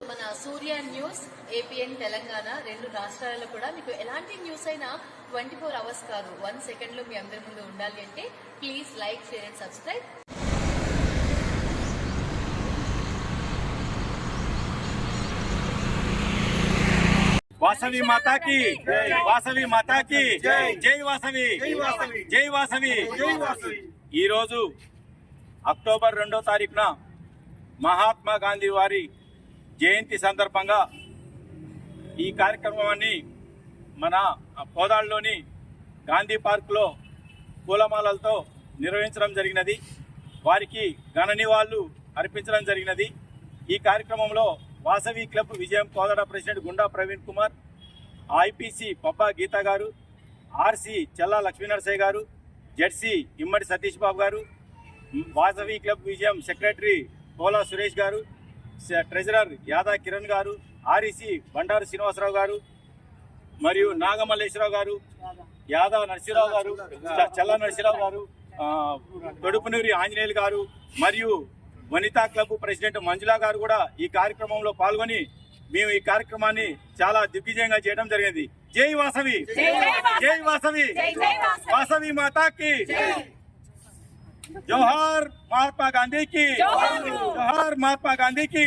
మన సూర్య news APN Telangana రెండు రాష్ట్రాలలో కూడా మీకు ఎలాంటి న్యూస్ అయినా ట్వంటీ ఫోర్ అవర్స్ కాదు. వన్ సెకండ్లో మీ అందరి ముందు ఉండాలి అంటే please like share and subscribe. Vasavi మాతాకి వాసవి మాతాకి జై వాసవి. జై వాసవి. జై వాసవి. ఈరోజు అక్టోబర్ రెండో తారీఖున మహాత్మా గాంధీ వారి జయంతి సందర్భంగా ఈ కార్యక్రమాన్ని మన కోదాడులోని గాంధీ పార్కులో పూలమాలలతో నిర్వహించడం జరిగినది. వారికి ఘన నివాళులు అర్పించడం జరిగినది. ఈ కార్యక్రమంలో వాసవి క్లబ్ విజయం కోదాడ ప్రెసిడెంట్ గుండా ప్రవీణ్ కుమార్ ఐపీసీ పబ్బా గీత గారు ఆర్సీ చెల్లా లక్ష్మీనరసయ్య గారు జెడ్సీ ఇమ్మడి సతీష్ బాబు గారు వాసవి క్లబ్ విజయం సెక్రటరీ పోలా సురేష్ గారు ట్రెజరర్ యాదా కిరణ్ గారు ఆర్ఈసీ బండారు శ్రీనివాసరావు గారు మరియు నాగమల్లేశ్వరరావు గారు యాదవ నరసింహరావు గారు చల్ల నరసింహరావు గారు తొడుపునూరి ఆంజనేయులు గారు మరియు వనితా క్లబ్ ప్రెసిడెంట్ మంజులా గారు కూడా ఈ కార్యక్రమంలో పాల్గొని మేము ఈ కార్యక్రమాన్ని చాలా దిగ్విజయంగా చేయడం జరిగింది. జై వాసవి! జై వాసవి! వాసవి! మాతాకి! జోహార్ మహాత్మా గాంధీకి! జోహార్! మహాత్మా గాంధీకి!